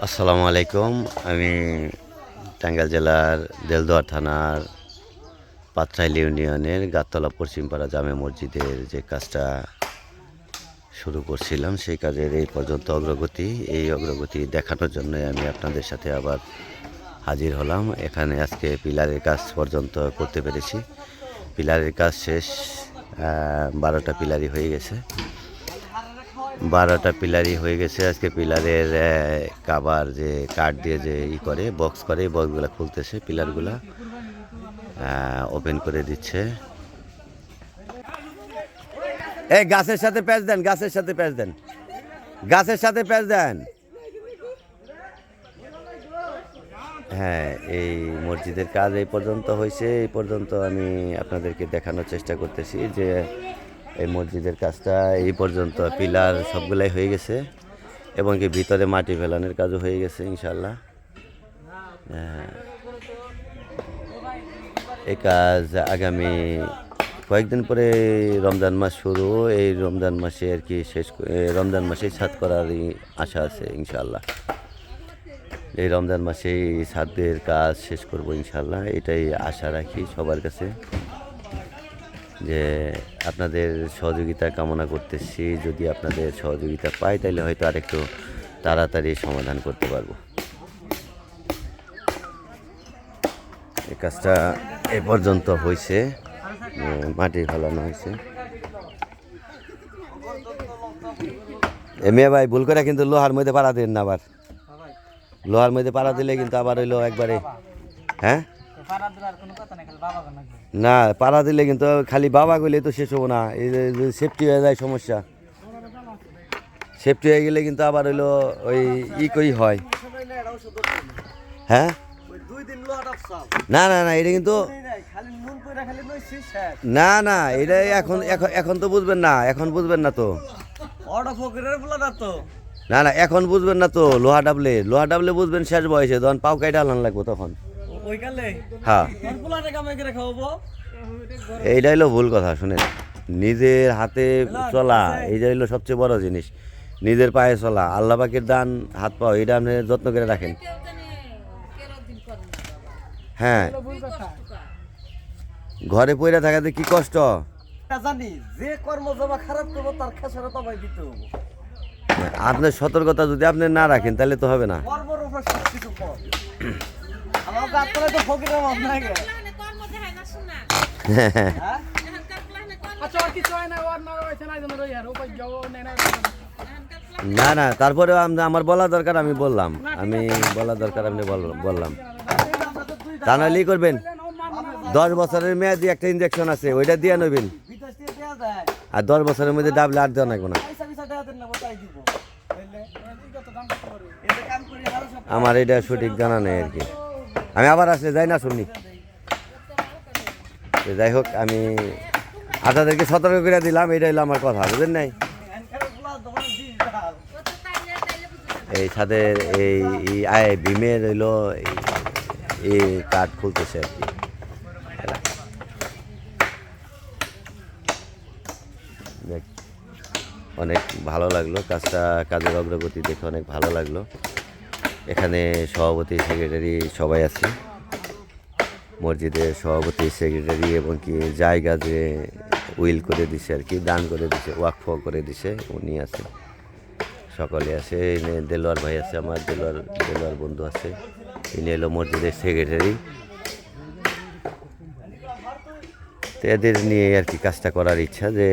আসসালামু আলাইকুম। আমি টাঙ্গাইল জেলার দেলদুয়ার থানার পাত্রাইল ইউনিয়নের গাততলা পশ্চিমপাড়া জামে মসজিদের যে কাজটা শুরু করছিলাম, সেই কাজের এই পর্যন্ত অগ্রগতি। এই অগ্রগতি দেখানোর জন্য আমি আপনাদের সাথে আবার হাজির হলাম। এখানে আজকে পিলারের কাজ পর্যন্ত করতে পেরেছি। পিলারের কাজ শেষ বারোটা পিলারই হয়ে গেছে। বারোটা পিলারই হয়ে গেছে। আজকে পিলারের কাবার যে কাঠ দিয়ে যে ই করে বক্স করে, এই বক্সগুলো খুলতেছে, পিলারগুলা ওপেন করে দিচ্ছে। এই গাছের সাথে প্যাঁচ দেন, গাছের সাথে প্যাঁচ দেন। গাছের সাথে প্যাচ দেন। হ্যাঁ এই মসজিদের কাজ এই পর্যন্ত হয়েছে। এই পর্যন্ত আমি আপনাদেরকে দেখানোর চেষ্টা করতেছি যে এই মসজিদের কাজটা এই পর্যন্ত পিলার সবগুলাই হয়ে গেছে এবং কি ভিতরে মাটি ফেলানোর কাজও হয়ে গেছে ইনশাল্লাহ হ্যাঁ। এই কাজ আগামী কয়েকদিন পরে রমজান মাস শুরু, এই রমজান মাসে আর কি শেষ রমজান মাসেই ছাদ করারই আশা আছে ইনশাল্লাহ এই রমজান মাসেই ছাদের কাজ শেষ করব ইনশাল্লাহ এটাই আশা রাখি সবার কাছে। যে আপনাদের সহযোগিতা কামনা করতেছি। যদি আপনাদের সহযোগিতা পাই তাহলে হয়তো আরেকটু তাড়াতাড়ি সমাধান করতে পারব। এই কাজটা এ পর্যন্ত হয়েছে মাটি ফেলানো হয়েছে মেয়ে ভাই, ভুল করে কিন্তু লোহার মধ্যে পাড়া দেন না আবার। লোহার মধ্যে পাড়া দিলে কিন্তু আবার হইল একবারে হ্যাঁ? না, পাড়া দিলে কিন্তু খালি বাবা গেলে তো শেষ হব না। এই সেফটি হয়ে যায় সমস্যা। সেফটি হয়ে গেলে কিন্তু আবার হইল ওই ই কই হয়। হ্যাঁ? না না না, এটা কিন্তু না না, এটা এখন এখন এখন তো বুঝবেন না, এখন বুঝবেন না তো। না না, এখন বুঝবেন না তো, লোহা ডাবলে। লোহা ডাবলে বুঝবেন শেষ বয়সে তখন পাও কাইটা আলান লাগবো তখন। হ্যাঁ। এইটা হলো ভুল কথা শুনেন। নিজের হাতে চলা এইটা হলো সবচেয়ে বড় জিনিস। নিজের পায়ে চলা আল্লাহ পাকের দান হাত পাও এটা আপনি যত্ন করে রাখেন। হ্যাঁ। ঘরে পড়ে থাকাতে কি কষ্ট? জানি যে কর্ম জমা খারাপ করব তার খেসারত আমায় দিতে হবে আপনার সতর্কতা যদি আপনি না রাখেন তাহলে তো হবে না। তো হ্যাঁ। আচ্ছা আর কিছু হয় না না রয়েছে না যেন রই আর ও যাও নেই না না না তারপরেও আমার বলা দরকার আমি বললাম। আমি বলা দরকার আপনি বল- বললাম। তা নাহলে করবেন। দশ বছরের মেয়াদি একটা ইঞ্জেকশন আছে ওইটা দিয়ে নেবেন। আর দশ বছরের মধ্যে ডাবলে আর দেওয়া লাগবে না। পয়সা পয়সা দেয়া দেন না ওটাই দিব। বুঝলে এটা কাম করি আরও সব আমার এটা সঠিক জানা নেই আর কি। আমি আবার আসলে যাই না শুনি। যাই হোক, আমি আপনাদেরকে সতর্ক করে দিলাম, এটাই হলো আমার কথা বুঝলেন নাই? এই ছাদের এই আয়, ভীমের হইল এই- কাঠ খুলতেছে আর কি। অনেক ভালো লাগল, কাজটা, কাজের অগ্রগতি দেখে অনেক ভালো লাগল। এখানে সভাপতি, সেক্রেটারি সবাই আছে। মসজিদের সভাপতি, সেক্রেটারি এবং কি জায়গা যে উইল করে দিছে আর কি, দান করে দিছে ওয়াকফ করে দিছে, উনি আছে সকলে আছে, এনে দেলোয়ার ভাই আছে আমার, দেলোয়ার দেলোয়ার বন্ধু আছে। ইনি এলো মসজিদের সেক্রেটারি। তো এদের নিয়ে আর কি কাজটা করার ইচ্ছা যে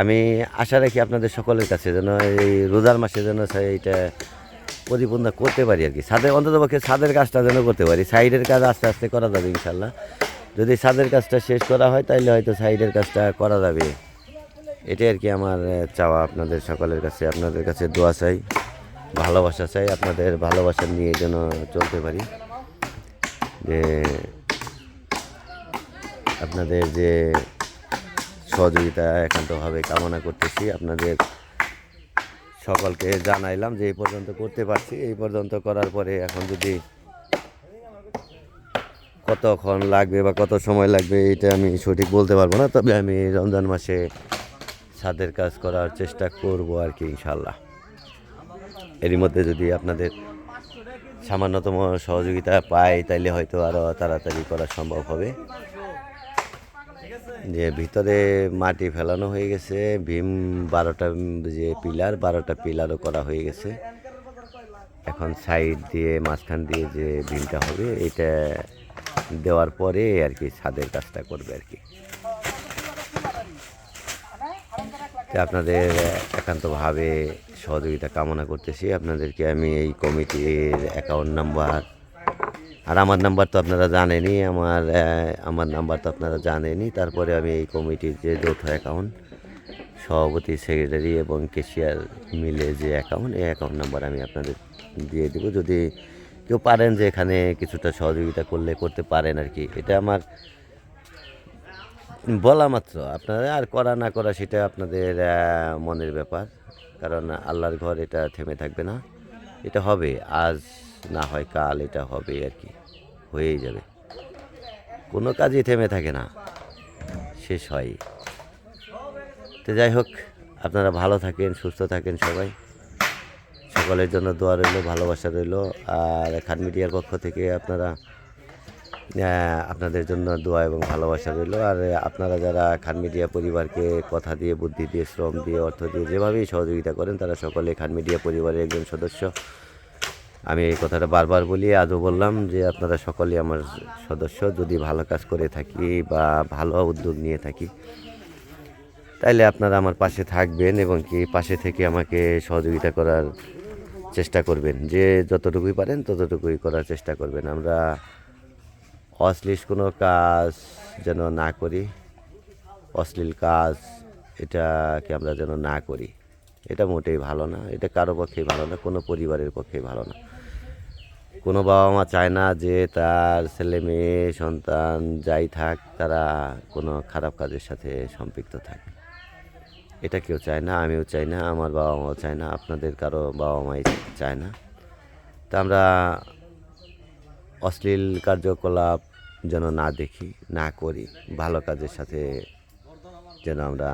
আমি আশা রাখি আপনাদের সকলের কাছে যেন এই রোজার মাসে যেন এইটা পরিপূর্ণ করতে পারি আর কি। ছাদের, অন্তত পক্ষে ছাদের কাজটা যেন করতে পারি। সাইডের কাজ আস্তে আস্তে করা যাবে ইনশাল্লাহ। যদি ছাদের কাজটা শেষ করা হয় তাহলে হয়তো সাইডের কাজটা করা যাবে। এটাই আর কি আমার চাওয়া আপনাদের সকলের কাছে। আপনাদের কাছে দোয়া চাই, ভালোবাসা চাই, আপনাদের ভালোবাসা নিয়ে যেন চলতে পারি। যে আপনাদের যে সহযোগিতা একান্তভাবে কামনা করতেছি, আপনাদের সকলকে জানাইলাম যে এই পর্যন্ত করতে পারছি। এই পর্যন্ত করার পরে এখন যদি কতক্ষণ লাগবে বা কত সময় লাগবে, এটা আমি সঠিক বলতে পারব না। তবে আমি রমজান মাসে ছাদের কাজ করার চেষ্টা করব আর কি ইনশাল্লাহ এরই মধ্যে যদি আপনাদের সামান্যতম সহযোগিতা পাই, তাইলে হয়তো আরও তাড়াতাড়ি করা সম্ভব হবে। যে ভিতরে মাটি ফেলানো হয়ে গেছে, ভীম বারোটা যে পিলার, বারোটা পিলারও করা হয়ে গেছে। এখন সাইড দিয়ে, মাঝখান দিয়ে যে ভীমটা হবে, এটা দেওয়ার পরে আর কি ছাদের কাজটা করবে আর কি। আপনাদের একান্তভাবে সহযোগিতা কামনা করতেছি। আপনাদেরকে আমি এই কমিটির অ্যাকাউন্ট নাম্বার আর আমার নাম্বার তো আপনারা জানেনই, আমার আমার নাম্বার তো আপনারা জানেনই। তারপরে আমি এই কমিটির যে যৌথ অ্যাকাউন্ট, সভাপতি, সেক্রেটারি এবং কেশিয়ার মিলে যে অ্যাকাউন্ট, এই অ্যাকাউন্ট নাম্বার আমি আপনাদের দিয়ে দেবো। যদি কেউ পারেন যে এখানে কিছুটা সহযোগিতা করলে, করতে পারেন আর কি। এটা আমার বলা মাত্র। আপনারা আর করা না করা সেটা আপনাদের মনের ব্যাপার। কারণ আল্লাহর ঘর এটা থেমে থাকবে না। এটা হবে। আজ না হয় কাল এটা হবে আর কি, হয়েই যাবে। কোনো কাজই থেমে থাকে না, শেষ হয়। তো যাই হোক, আপনারা ভালো থাকেন, সুস্থ থাকেন সবাই। সকলের জন্য দোয়া রইল, ভালোবাসা রইল, আর খান মিডিয়ার পক্ষ থেকে আপনারা আপনাদের জন্য দোয়া এবং ভালোবাসা রইল। আর আপনারা যারা খান মিডিয়া পরিবারকে কথা দিয়ে, বুদ্ধি দিয়ে, শ্রম দিয়ে, অর্থ দিয়ে যেভাবেই সহযোগিতা করেন, তারা সকলে খান মিডিয়া পরিবারের একজন সদস্য। আমি এই কথাটা বারবার বলি, আজও বললাম যে আপনারা সকলেই আমার সদস্য, যদি ভালো কাজ করে থাকি বা ভালো উদ্যোগ নিয়ে থাকি, তাইলে আপনারা আমার পাশে থাকবেন এবং কি পাশে থেকে আমাকে সহযোগিতা করার চেষ্টা করবেন। যে যতটুকুই পারেন ততটুকুই করার চেষ্টা করবেন। আমরা অশ্লীল কোনো কাজ যেন না করি, অশ্লীল কাজ এটাকে আমরা যেন না করি। এটা মোটেই ভালো না, এটা কারও পক্ষেই ভালো না, কোনো পরিবারের পক্ষেই ভালো না। কোনো বাবা মা চায় না যে তার ছেলে মেয়ে, সন্তান যাই থাক, তারা কোনো খারাপ কাজের সাথে সম্পৃক্ত থাক। এটা কেউ চায় না, আমিও চাই না, আমার বাবা মাও চায় না, আপনাদের কারও বাবা মাই চায় না। তা আমরা অশ্লীল কার্যকলাপ যেন না দেখি, না করি, ভালো কাজের সাথে যেন আমরা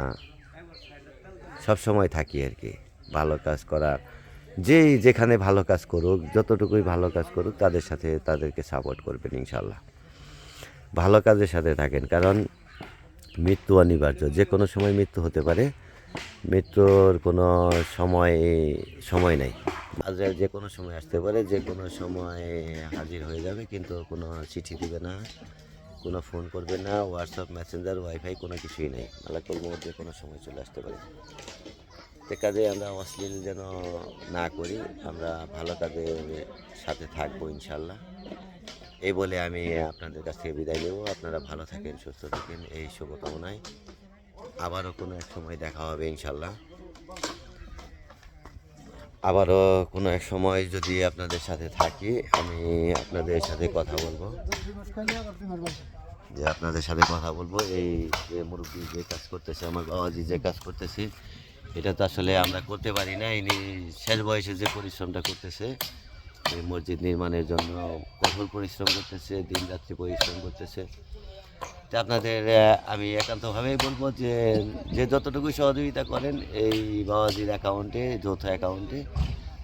সব সময় থাকি আর কি, ভালো কাজ করার যেই যেখানে ভালো কাজ করুক, যতটুকুই ভালো কাজ করুক, তাদের সাথে তাদেরকে সাপোর্ট করবেন ইনশাল্লাহ ভালো কাজের সাথে থাকেন, কারণ মৃত্যু অনিবার্য, যে কোনো সময় মৃত্যু হতে পারে। মৃত্যুর কোনো সময় সময় নাই। আজরাইল যে কোনো সময় আসতে পারে, যে কোনো সময় হাজির হয়ে যাবে, কিন্তু কোনো চিঠি দিবে না, কোনো ফোন করবে না হোয়াটসঅ্যাপ মেসেঞ্জার ওয়াইফাই কোনো কিছুই নেই। মালাকুল মধ্যে যে কোনো সময় চলে আসতে পারে। সে কাজে আমরা অশ্লীল যেন না করি, আমরা ভালো কাজের সাথে থাকব ইনশাল্লাহ। এই বলে আমি আপনাদের কাছ থেকে বিদায় নেব। আপনারা ভালো থাকেন, সুস্থ থাকেন, এই শুভকামনায়। আবারও কোনো এক সময় দেখা হবে ইনশাল্লাহ। আবারও কোনো এক সময় যদি আপনাদের সাথে থাকি, আমি আপনাদের সাথে কথা বলব। যে আপনাদের সাথে কথা বলব, এই যে মুরব্বী যে কাজ করতেছে, আমার বাবাজি যে কাজ করতেছে এটা তো আসলে আমরা করতে পারি না। ইনি শেষ বয়সে যে পরিশ্রমটা করতেছে এই মসজিদ নির্মাণের জন্য কঠোর পরিশ্রম করতেছে দিন রাত্রি পরিশ্রম করতেছে। তো আপনাদের আমি একান্তভাবেই বলব যে যে যতটুকু সহযোগিতা করেন এই বাবাজির অ্যাকাউন্টে যৌথ অ্যাকাউন্টে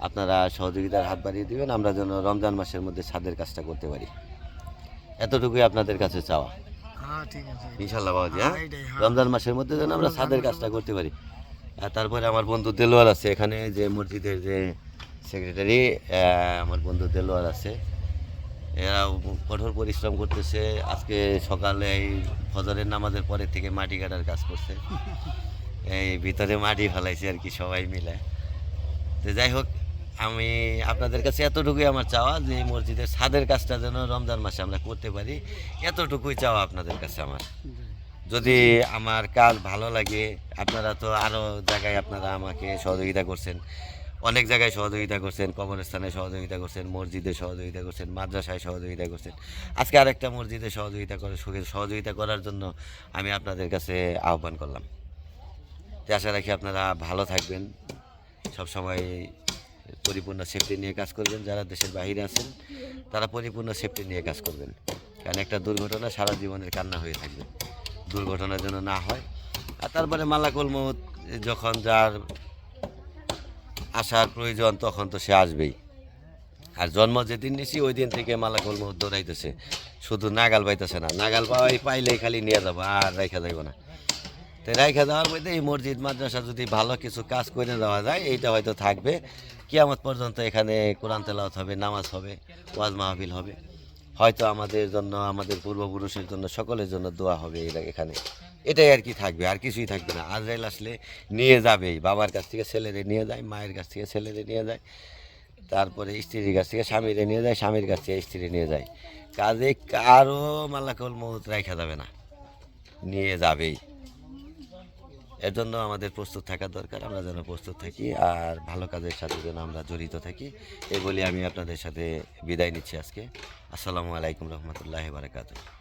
আপনারা সহযোগিতার হাত বাড়িয়ে দেবেন। আমরা যেন রমজান মাসের মধ্যে ছাদের কাজটা করতে পারি। এতটুকুই আপনাদের কাছে চাওয়া। হ্যাঁ ঠিক ইনশাল্লাহ বাবাজি হ্যাঁ? হ্যাঁ। রমজান মাসের মধ্যে যেন আমরা ছাদের কাজটা করতে পারি। আর তারপরে আমার বন্ধু দেলোয়ার আছে এখানে, যে মসজিদের যে সেক্রেটারি আমার বন্ধু দেলোয়ার আছে। এরা কঠোর পরিশ্রম করতেছে। আজকে সকালে এই ফজরের নামাজের পরে থেকে মাটি কাটার কাজ করছে। এই ভিতরে মাটি ফেলাইছে আর কি সবাই মিলে। তো যাই হোক, আমি আপনাদের কাছে এতটুকুই আমার চাওয়া যে মসজিদের ছাদের কাজটা যেন রমজান মাসে আমরা করতে পারি। এতটুকুই চাওয়া আপনাদের কাছে আমার। যদি আমার কাজ ভালো লাগে, আপনারা তো আরও জায়গায় আপনারা আমাকে সহযোগিতা করছেন। অনেক জায়গায় সহযোগিতা করছেন, কবরস্থানে সহযোগিতা করছেন, মসজিদে সহযোগিতা করছেন, মাদ্রাসায় সহযোগিতা করছেন। আজকে আরেকটা মসজিদে সহযোগিতা করে সহযোগিতা করার জন্য আমি আপনাদের কাছে আহ্বান করলাম। আশা রাখি আপনারা ভালো থাকবেন। সব সময় পরিপূর্ণ সেফটি নিয়ে কাজ করবেন। যারা দেশের বাইরে আছেন, তারা পরিপূর্ণ সেফটি নিয়ে কাজ করবেন। কারণ একটা দুর্ঘটনা সারা জীবনের কান্না হয়ে থাকবে। দুর্ঘটনা যেন না হয়। আর তারপরে মালাকুল মৌত যখন যার আসার প্রয়োজন, তখন তো সে আসবেই। আর জন্ম যেদিন নিছি, ওই দিন থেকে মালাকুল মহুদ দৌড়াইতেছে। শুধু নাগাল পাইতেছে না, নাগাল পাওয়াই পাইলেই খালি নিয়ে যাব, আর রাইখা যাইব না। তো রাইখা যাওয়ার মধ্যে এই মসজিদ, মাদ্রাসা যদি ভালো কিছু কাজ করে দেওয়া যায়, এইটা হয়তো থাকবে। কিয়ামত পর্যন্ত এখানে কোরআন তেলাওয়াত হবে, নামাজ হবে, ওয়াজ মাহফিল হবে। হয়তো আমাদের জন্য, আমাদের পূর্বপুরুষের জন্য, সকলের জন্য দোয়া হবে এখানে। এটাই আর কি থাকবে, আর কিছুই থাকবে না। আজরাইল আসলে নিয়ে যাবেই। বাবার কাছ থেকে ছেলেরে নিয়ে যায়, মায়ের কাছ থেকে ছেলেরে নিয়ে যায়, তারপরে স্ত্রীর কাছ থেকে স্বামীরে নিয়ে যায়, স্বামীর কাছ থেকে স্ত্রী নিয়ে যায়। কাজে কারও মালাকল মৌত রাখা যাবে না। নিয়ে যাবেই। এর জন্য আমাদের প্রস্তুত থাকা দরকার, আমরা যেন প্রস্তুত থাকি আর ভালো কাজের সাথে যেন আমরা জড়িত থাকি। এই বলে আমি আপনাদের সাথে বিদায় নিচ্ছি আজকে। আসসালামু আলাইকুম রহমতুল্লাহ বারকাতুহ।